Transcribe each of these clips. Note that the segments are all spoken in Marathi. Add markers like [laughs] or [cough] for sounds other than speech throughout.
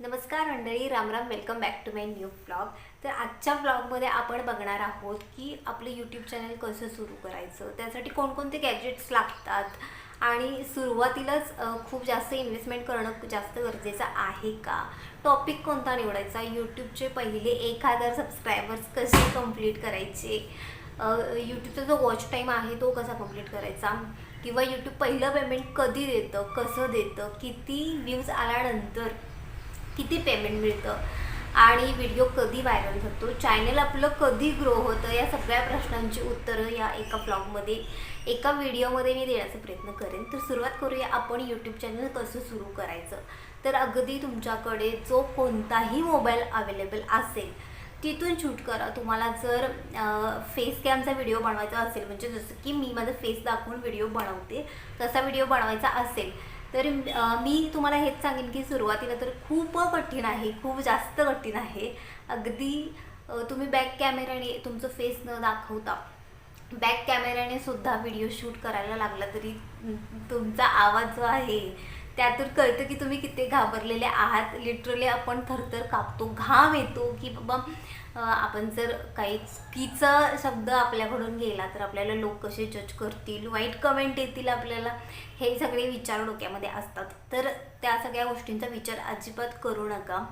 नमस्कार मंडळी रामराम welcome back to my new blog तर आजच्या ब्लॉगमध्ये आपण बघणार आहोत की आपलं यूट्यूब चॅनल कसं सुरू करायचं त्यासाठी कोणकोणते गॅजेट्स लागतात आणि सुरुवातीलाच खूप जास्त इन्व्हेस्टमेंट करणं जास्त गरजेचं आहे का? टॉपिक कोणता निवडायचा? यूट्यूबचे पहिले एक हजार सबस्क्रायबर्स कसे कंप्लीट करायचे? यूट्यूबचा जो वॉच टाईम आहे तो कसा कंप्लीट करायचा? किंवा यूट्यूब पहिलं पेमेंट कधी देतं कसं देतं? किती व्ह्यूज आल्यानंतर किती पेमेंट मिळतं? आणि व्हिडिओ कधी व्हायरल होतो? चॅनल आपलं कधी ग्रो होतं? या सगळ्या प्रश्नांची उत्तरं या एका ब्लॉगमध्ये एका व्हिडिओमध्ये मी देण्याचा प्रयत्न करेन. तर सुरुवात करूया आपण यूट्यूब चॅनल कसं सुरू करायचं. तर अगदी तुमच्याकडे जो कोणताही मोबाईल अवेलेबल असेल तिथून शूट करा. तुम्हाला जर फेस कॅमचा व्हिडिओ बनवायचा असेल म्हणजे जसं की मी माझा फेस दाखवून व्हिडिओ बनवते तसा व्हिडिओ बनवायचा असेल तर मी तुम्हाला हेच सांगेन की सुरुवातीला तर खूप कठीण आहे खूप जास्त कठीण आहे. अगदी तुम्ही बॅक कॅमेराने तुमचं फेस न दाखवता बॅक कॅमेऱ्याने सुद्धा व्हिडिओ शूट करायला लागला तरी तुमचा आवाज जो आहे त्यातून कळतं की तुम्ही किती घाबरलेले आहात. लिटरली आपण थरथर कापतो घाम येतो की बाबा आपण जर काही चुकीचा शब्द आपल्याकडून गेला तर आपल्याला लोक कसे जज करतील? वाईट कमेंट येतील आपल्याला? हे सगळे विचार डोक्यामध्ये असतात. तर त्या सगळ्या गोष्टींचा विचार अजिबात करू नका.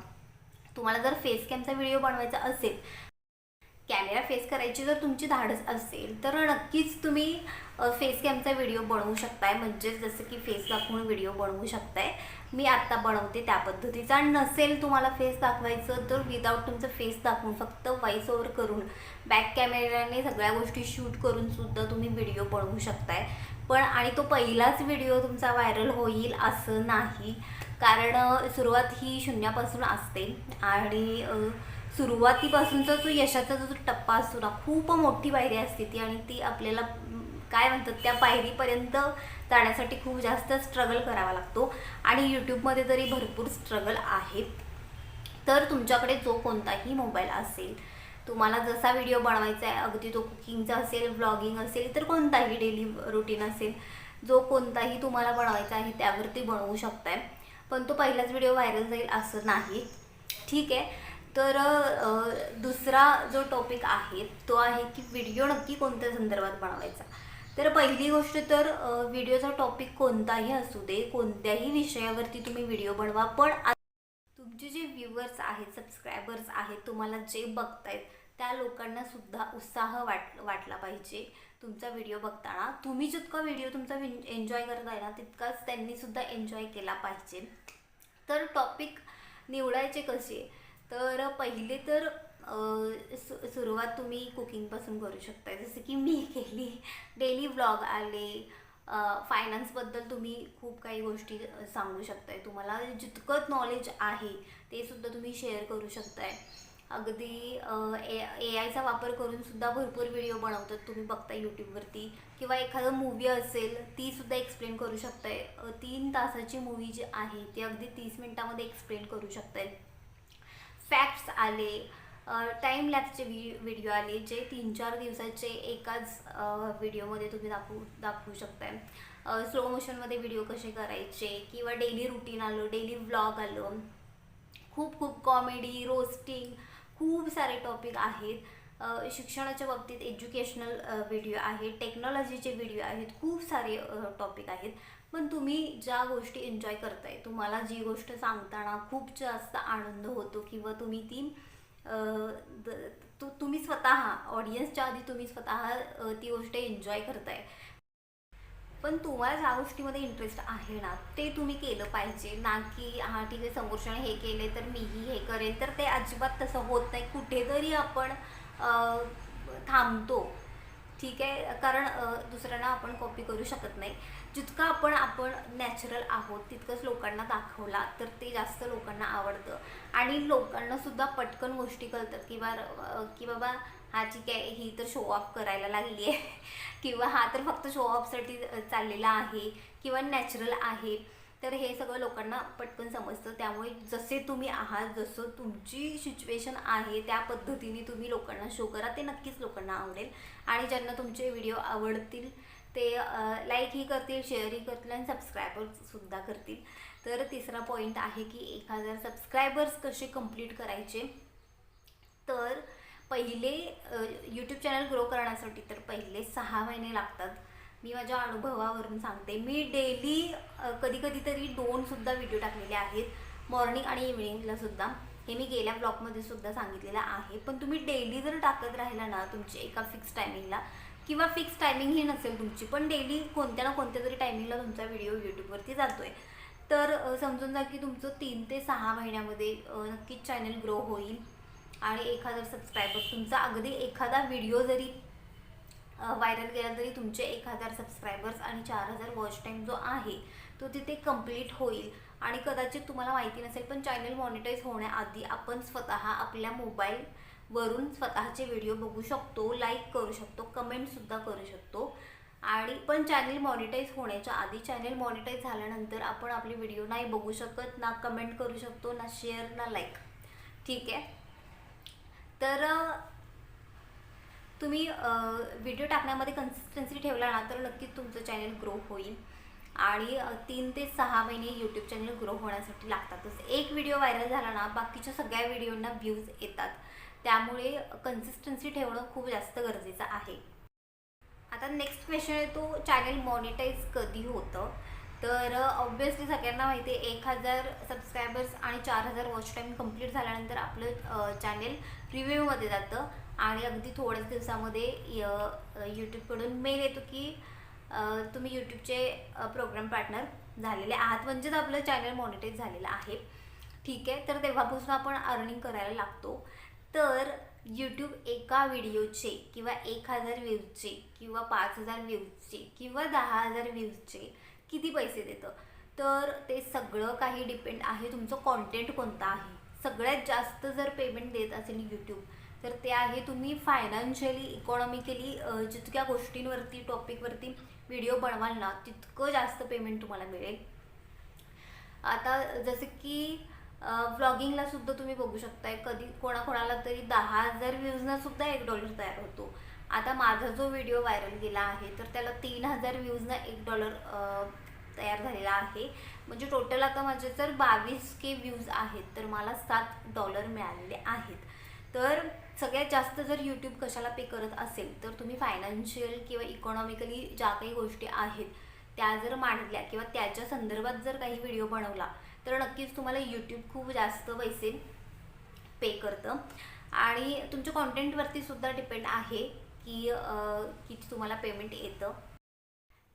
तुम्हाला जर फेस कॅमचा व्हिडिओ बनवायचा असेल कॅमेरा फेस करायची जर तुमची धाडस असेल तर नक्कीच तुम्ही फेस कॅमचा व्हिडिओ बनवू शकताय. म्हणजेच जसं की फेस दाखवून व्हिडिओ बनवू शकताय. मी आत्ता बनवते त्या पद्धतीचा. नसेल तुम्हाला फेस दाखवायचं तर विदाऊट तुमचं फेस दाखवून फक्त व्हॉइस ओव्हर करून बॅक कॅमेऱ्याने सगळ्या गोष्टी शूट करून सुद्धा तुम्ही व्हिडिओ बनवू शकताय. पण आणि तो पहिलाच व्हिडिओ तुमचा व्हायरल होईल असं नाही. कारण सुरुवात ही शून्यापासून असते. आणि सुरुवातीपासूनचा जो यशाचा जो टप्पा असतो ना खूप मोठी पायरी असते ती आणि ती आपल्याला काय म्हणतात त्या पायरीपर्यंत जाण्यासाठी खूप जास्त स्ट्रगल करावा लागतो. आणि यूट्यूबमध्ये तरी भरपूर स्ट्रगल आहेत. तर तुमच्याकडे जो कोणताही मोबाईल असेल तुम्हाला जसा व्हिडिओ बनवायचा आहे अगदी तो कुकिंगचा असेल ब्लॉगिंग असेल तर कोणताही डेली रुटीन असेल जो कोणताही तुम्हाला बनवायचा आहे त्यावरती बनवू शकताय. पण तो पहिलाच व्हिडिओ व्हायरल जाईल असं नाही. ठीक आहे? तर दुसरा जो टॉपिक आहे तो आहे की व्हिडिओ नक्की कोणत्या संदर्भात बनवायचा? तर पहिली गोष्ट तर व्हिडिओचा टॉपिक कोणताही असू दे कोणत्याही विषयावरती तुम्ही व्हिडिओ बनवा पण तुमचे जे व्ह्युअर्स आहेत सबस्क्रायबर्स आहेत तुम्हाला जे बघतायत त्या लोकांना सुद्धा उत्साह वाट वाटला पाहिजे. तुमचा व्हिडिओ बघताना तुम्ही जितका व्हिडिओ तुमचा एन्जॉय करताय ना तितकाच त्यांनी सुद्धा एन्जॉय केला पाहिजे. तर टॉपिक निवडायचे कसे? तर पहिले तर सु सुरुवात तुम्ही कुकिंगपासून करू शकता जसं की मी [laughs] केली. डेली व्लॉग आले. फायनान्सबद्दल तुम्ही खूप काही गोष्टी सांगू शकताय. तुम्हाला जितकं नॉलेज आहे ते सुद्धा तुम्ही शेअर करू शकताय. अगदी ए ए आयचा वापर करून सुद्धा भरपूर व्हिडिओ बनवतात. तुम्ही बघताय यूट्यूबवरती किंवा एखादं मूवी असेल ती सुद्धा एक्सप्लेन करू शकताय. तीन तासाची मूवी जी आहे ती अगदी तीस मिनटामध्ये एक्सप्लेन करू शकताय. फॅक्ट्स आले. टाईम लॅप्सचे व्हि व्हिडिओ आले जे तीन चार दिवसाचे एकाच व्हिडिओमध्ये तुम्ही दाखवू दाखवू शकताय. स्लो मोशनमध्ये व्हिडिओ कसे करायचे किंवा डेली रुटीन आलं डेली व्लॉग आलं. खूप खूप कॉमेडी रोस्टिंग खूप सारे टॉपिक आहेत. शिक्षणाच्या बाबतीत एज्युकेशनल व्हिडिओ आहेत टेक्नॉलॉजीचे व्हिडिओ आहेत खूप सारे टॉपिक आहेत. पण तुम्ही ज्या गोष्टी एन्जॉय करताय तुम्हाला जी गोष्ट सांगताना खूप जास्त आनंद होतो किंवा तुम्ही ती तु- तुम्ही स्वतः ऑडियन्सच्या आधी तुम्ही स्वतः ती गोष्ट एन्जॉय करताय. पण तुम्हाला ज्या गोष्टीमध्ये इंटरेस्ट आहे ना ते तुम्ही केलं पाहिजे. ना की हा ठीक आहे समोरच्याने हे केले तर मीही हे करेन. तर ते अजिबात तसं होत नाही. कुठेतरी आपण थांबतो. ठीक आहे कारण दुसऱ्यांना आपण कॉपी करू शकत नाही. जितकं आपण आपण नॅचरल आहोत तितकंच लोकांना दाखवला तर ते जास्त लोकांना आवडतं. आणि लोकांना सुद्धा पटकन गोष्टी कळतात किंवा बा की बाबा हा ठीक आहे ही तर शो ऑफ करायला लागली आहे [laughs] किंवा हा तर फक्त शो ऑफसाठी चाललेला आहे किंवा नॅचरल आहे. तर हे सगळं लोकांना पटकन समजतं. त्यामुळे जसे तुम्ही आहात जसं तुमची सिच्युएशन आहे त्या पद्धतीने तुम्ही लोकांना शो करा. ते नक्कीच लोकांना आवडेल. आणि ज्यांना तुमचे व्हिडिओ आवडतील ते लाईकही करतील शेअरही करतील आणि सबस्क्रायबर्ससुद्धा करतील. तर तिसरा पॉईंट आहे की एक हजार सबस्क्रायबर्स कसे कंप्लीट करायचे? तर पहिले यूट्यूब चॅनल ग्रो करण्यासाठी तर पहिले सहा महिने लागतात. मी माझ्या अनुभवावरून सांगते. मी डेली कधी कधी तरी दोनसुद्धा व्हिडिओ टाकलेले आहेत. मॉर्निंग आणि इव्हिनिंगला सुद्धा. हे मी गेल्या ब्लॉगमध्ये सुद्धा सांगितलेलं आहे. पण तुम्ही डेली जर टाकत राहिला ना तुमच्या एका फिक्स टायमिंगला किंवा फिक्स टायमिंग ही नसेल तुमची पण डेली कोणत्या ना कोणत्या तरी टायमिंगला तुमचा व्हिडिओ यूट्यूबवरती जातो आहे तर समजून जा की तुमचं तीन ते सहा महिन्यामध्ये नक्कीच चॅनल ग्रो होईल. आणि एखादा सबस्क्रायबर तुमचा अगदी एखादा व्हिडिओ जरी व्हायरल गेला तरी तुमचे एक हजार सबस्क्रायबर्स आणि चार हजार वॉच टाईम जो आहे तो तिथे कंप्लीट होईल. आणि कदाचित तुम्हाला माहिती नसेल पण चॅनल मॉनिटाईज होण्याआधी आपण स्वतः आपल्या मोबाईलवरून स्वतःचे व्हिडिओ बघू शकतो लाईक करू शकतो कमेंटसुद्धा करू शकतो. आणि पण चॅनल मॉनिटाईज होण्याच्या आधी चॅनल मॉनिटाईज झाल्यानंतर आपण आपले व्हिडिओ नाही बघू शकत ना कमेंट करू शकतो ना शेअर ना लाईक ठीक आहे? तर तुम्ही व्हिडिओ टाकण्यामध्ये कन्सिस्टन्सी ठेवला ना तर नक्कीच तुमचं चॅनल ग्रो होईल. आणि तीन ते सहा महिने यूट्यूब चॅनल ग्रो होण्यासाठी लागतातच. एक व्हिडिओ व्हायरल झाला ना बाकीच्या सगळ्या व्हिडिओंना व्ह्यूज येतात. त्यामुळे कन्सिस्टन्सी ठेवणं खूप जास्त गरजेचं आहे. आता नेक्स्ट क्वेश्चन येतो चॅनल मॉनिटाईज कधी होतं? तर ऑब्विसली सगळ्यांना माहिती आहे एक हजार सबस्क्रायबर्स आणि चार हजार वॉच टाईम कंप्लीट झाल्यानंतर आपलं चॅनेल रिव्ह्यूमध्ये जातं. आणि अगदी थोड्याच दिवसामध्ये यूट्यूबकडून मेल येतो की तुम्ही यूट्यूबचे प्रोग्राम पार्टनर झालेले आहात. म्हणजेच आपलं चॅनल मॉनिटाईज झालेलं आहे. ठीक आहे? तर तेव्हापासून आपण अर्निंग करायला लागतो. तर यूट्यूब एका व्हिडिओचे किंवा एक हजार व्ह्यूजचे किंवा पाच हजार व्ह्यूजचे किंवा दहा हजार व्ह्यूजचे किती पैसे देतं? तर ते सगळं काही डिपेंड आहे. तुमचं कॉन्टेंट कोणता आहे? सगळ्यात जास्त जर पेमेंट देत असेल यूट्यूब तर ते आहे तुम्ही फायनान्शियली इकॉनॉमिकली जितक्या गोष्टींवरती टॉपिकवरती व्हिडिओ बनवाल ना तितकं जास्त पेमेंट तुम्हाला मिळेल. आता जसं की व्लॉगिंगला सुद्धा तुम्ही बघू शकताय. कधी कोणाकोणाला तरी दहा हजार व्ह्यूजना सुद्धा एक डॉलर तयार होतो. आता माझा जो व्हिडिओ व्हायरल गेला आहे तर त्याला तीन हजार व्ह्यूजना एक डॉलर तयार झालेला आहे. म्हणजे टोटल आता माझे जर बावीस के व्ह्यूज आहेत तर मला सात डॉलर मिळालेले आहेत. तर सगळ्यात जास्त जर यूट्यूब कशाला पे करत असेल तर तुम्ही फायनान्शियल किंवा इकॉनॉमिकली ज्या काही गोष्टी आहेत त्या जर मांडल्या किंवा त्याच्या संदर्भात जर काही व्हिडिओ बनवला तर नक्कीच तुम्हाला यूट्यूब खूप जास्त पैसे पे करतं. आणि तुमच्या कॉन्टेंटवरती सुद्धा डिपेंड आहे की किती तुम्हाला पेमेंट येतं.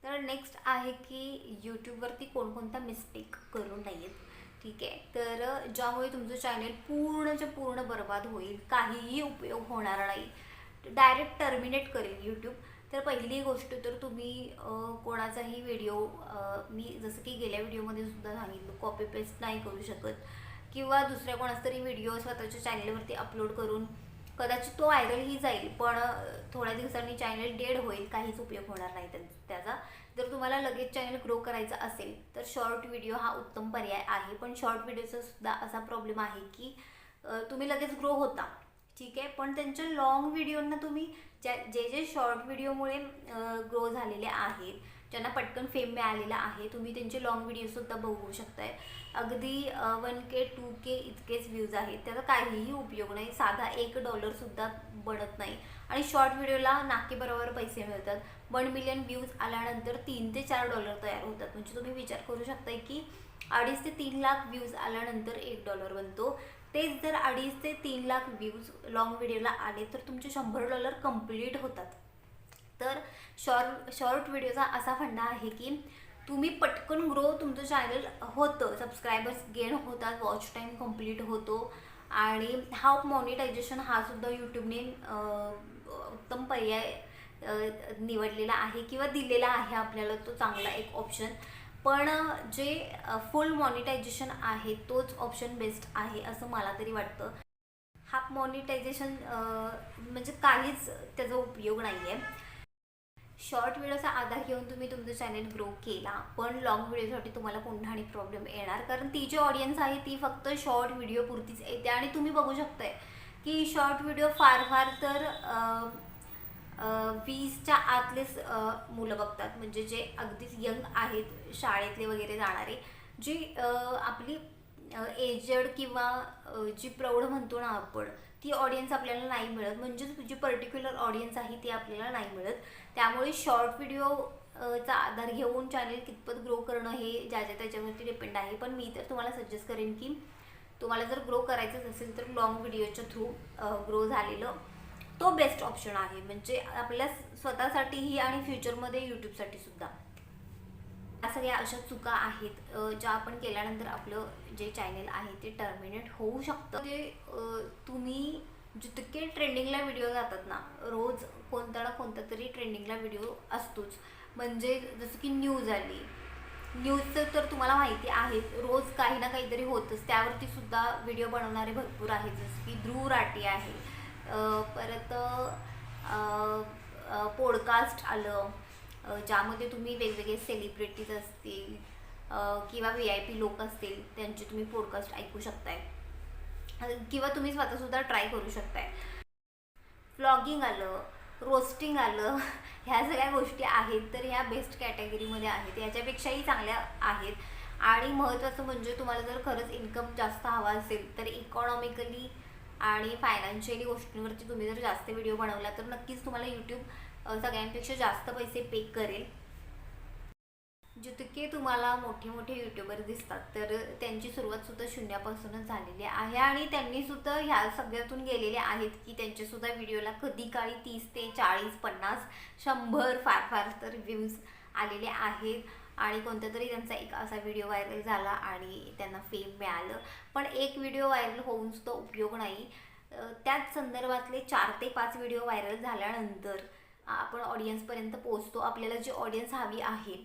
तर नेक्स्ट आहे की यूट्यूबवरती कोणकोणत्या मिस्टेक करू नयेत ठीक आहे? तर ज्यामुळे तुमचं चॅनल पूर्णच्या पूर्ण बर्बाद होईल काहीही उपयोग होणार नाही. डायरेक्ट टर्मिनेट करेल यूट्यूब तर पहिली गोष्ट तर तुम्ही कोणाचाही व्हिडिओ मी जसं की गेल्या व्हिडिओमध्ये सुद्धा सांगितलं कॉपी पेस्ट नाही करू शकत. किंवा दुसऱ्या कोणाचा तरी व्हिडिओ स्वतःच्या चॅनलवरती अपलोड करून कदाचित तो व्हायरलही जाईल पण थोड्या दिवसांनी चॅनल डेड होईल काहीच उपयोग होणार नाही त्या- त्याचा. जर तुम्हाला लगेच चॅनल ग्रो करायचा असेल तर शॉर्ट व्हिडिओ हा उत्तम पर्याय आहे. पण शॉर्ट व्हिडिओचा सुद्धा असा प्रॉब्लेम आहे की तुम्ही लगेच ग्रो होता. ठीक आहे? पण त्यांच्या लॉंग व्हिडिओंना तुम्ही ज्या जे जे शॉर्ट व्हिडिओमुळे ग्रो झालेले आहेत ज्यांना पटकन फेम मिळालेला आहे तुम्ही त्यांचे लॉंग व्हिडिओसुद्धा बघू शकताय. अगदी वन के टू के इतकेच व्ह्यूज आहेत. त्याचा काहीही उपयोग नाही. साधा एक डॉलरसुद्धा बनत नाही. आणि शॉर्ट व्हिडिओला नाकेबरोबर पैसे मिळतात. वन मिलियन व्ह्यूज आल्यानंतर तीन ते चार डॉलर तयार होतात. म्हणजे तुम्ही विचार करू शकताय की अडीच ते तीन लाख व्ह्यूज आल्यानंतर एक डॉलर बनतो. तेच जर अडीच ते तीन लाख व्ह्यूज लॉंग व्हिडिओला आले तर तुमचे शंभर डॉलर कंप्लीट होतात. तर शॉर्ट शॉर्ट व्हिडिओचा असा फंडा आहे की तुम्ही पटकन ग्रो तुमचं चॅनल होतं. सबस्क्रायबर्स गेन होतात वॉच टाईम कंप्लीट होतो. आणि हा मॉनिटायझेशन हा सुद्धा यूट्यूबने उत्तम पर्याय निवडलेला आहे किंवा दिलेला आहे आपल्याला. तो चांगला एक ऑप्शन पण जे फुल मॉनिटायझेशन आहे तोच ऑप्शन बेस्ट आहे असं मला तरी वाटतं. हा मॉनिटायझेशन म्हणजे काहीच त्याचा उपयोग नाही आहे शॉर्ट व्हिडिओचा आधार घेऊन तुम्ही तुमचं चॅनल ग्रो केला पण लॉंग व्हिडिओसाठी तुम्हाला पुन्हा आणि प्रॉब्लेम येणार. कारण ती जी ऑडियन्स आहे ती फक्त शॉर्ट व्हिडिओ पुरतीच येते. आणि तुम्ही बघू शकताय की शॉर्ट व्हिडिओ फार फार तर वीसच्या आतलेच मुलं बघतात. म्हणजे जे अगदीच यंग आहेत शाळेतले वगैरे जाणारे जी आपली एजड किंवा जी प्रौढ म्हणतो ना आपण ती ऑडियन्स आपल्याला नाही मिळत. म्हणजेच जी पर्टिक्युलर ऑडियन्स आहे ती आपल्याला नाही मिळत. त्यामुळे शॉर्ट व्हिडिओ चा आधार घेऊन चॅनल कितपत ग्रो करणं हे ज्याच्या त्याच्यावरती डिपेंड आहे. पण मी तर तुम्हाला सजेस्ट करेन की तुम्हाला जर ग्रो करायचंच असेल तर लॉंग व्हिडिओच्या थ्रू ग्रो झालेलं तो बेस्ट ऑप्शन आहे. म्हणजे आपल्या स्वतःसाठीही आणि फ्युचरमध्ये यूट्यूबसाठी सुद्धा. सगळ्या अशा चुका आहेत ज्या आपण केल्यानंतर आपलं जे चॅनेल आहे ते टर्मिनेट होऊ शकतं. म्हणजे, ते तुम्ही जितके ट्रेंडिंगला व्हिडिओ जातात ना रोज कोणता ना कोणता तरी ट्रेंडिंगला व्हिडिओ असतोच. म्हणजे जसं की न्यूज आली. न्यूजचं तर तुम्हाला माहिती आहे रोज काही ना काहीतरी होतच. त्यावरती सुद्धा व्हिडिओ बनवणारे भरपूर आहेत. जसं की ध्रुव राठी आहे. परत पॉडकास्ट आलं. ज्यामध्ये तुम्ही वेगवेगळे सेलिब्रिटीज असतील किंवा व्ही आय पी लोक असतील त्यांचे तुम्ही पॉडकास्ट ऐकू शकताय. किंवा तुम्ही स्वतःसुद्धा ट्राय करू शकताय. व्लॉगिंग आलं रोस्टिंग आलं [laughs] ह्या सगळ्या गोष्टी आहेत तर ह्या बेस्ट कॅटेगरीमध्ये आहेत. याच्यापेक्षाही चांगल्या आहेत. आणि महत्त्वाचं म्हणजे तुम्हाला जर खरंच इन्कम जास्त हवा असेल तर इकॉनॉमिकली आणि फायनान्शियली गोष्टींवरती तुम्ही जर जास्त व्हिडिओ बनवला तर नक्कीच तुम्हाला यूट्यूब सगळ्यांपेक्षा जास्त पैसे पे करेल. जितके तुम्हाला मोठे मोठे युट्यूबर दिसतात तर त्यांची सुरुवात सुद्धा शून्यापासूनच झालेली आहे आणि त्यांनी सुद्धा ह्या सगळ्यातून गेलेले आहेत की त्यांच्यासुद्धा व्हिडिओला कधी काळी तीस ते चाळीस पन्नास शंभर फार फार तर व्ह्यूज आलेले आहेत. आणि कोणता तरी त्यांचा एक असा व्हिडिओ व्हायरल झाला आणि त्यांना फेम मिळालं. पण एक व्हिडिओ व्हायरल होऊन सुद्धा उपयोग नाही. त्याच संदर्भातले चार ते पाच व्हिडिओ व्हायरल झाल्यानंतर आपण ऑडियन्सपर्यंत पोचतो आपल्याला जी ऑडियन्स हवी आहे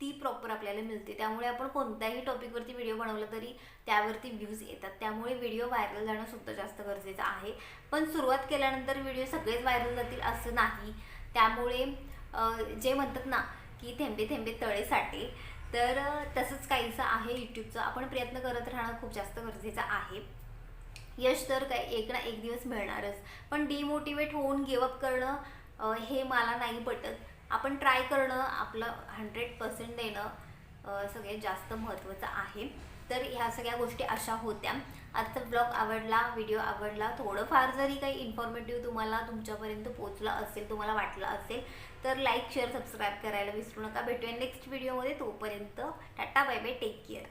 ती प्रॉपर आपल्याला मिळते. त्यामुळे आपण कोणत्याही टॉपिकवरती व्हिडिओ बनवला तरी त्यावरती व्ह्यूज येतात. त्यामुळे व्हिडिओ व्हायरल जाणं सुद्धा जास्त गरजेचं आहे. पण सुरुवात केल्यानंतर व्हिडिओ सगळेच व्हायरल जातील असं नाही. त्यामुळे जे म्हणतात ना की थेंबे थेंबे तळे साठे तर तसंच काहीसं आहे यूट्यूबचं आपण प्रयत्न करत राहणं खूप जास्त गरजेचं आहे. यश तर काय एक ना एक दिवस मिळणारच. पण डिमोटिवेट होऊन गिवअप करणं हे मला नाही पटत. आपण ट्राय करणं आपलं हंड्रेड पर्सेंट देणं सगळ्यात जास्त महत्त्वाचं आहे. तर ह्या सगळ्या गोष्टी अशा होत्या. आजचा ब्लॉग आवडला व्हिडिओ आवडला थोडंफार जरी काही इन्फॉर्मेटिव्ह तुम्हाला तुमच्यापर्यंत पोचलं असेल तुम्हाला वाटलं असेल तर लाईक शेअर सबस्क्राईब करायला विसरू नका. भेटूया नेक्स्ट व्हिडिओमध्ये तोपर्यंत tata bye bye take care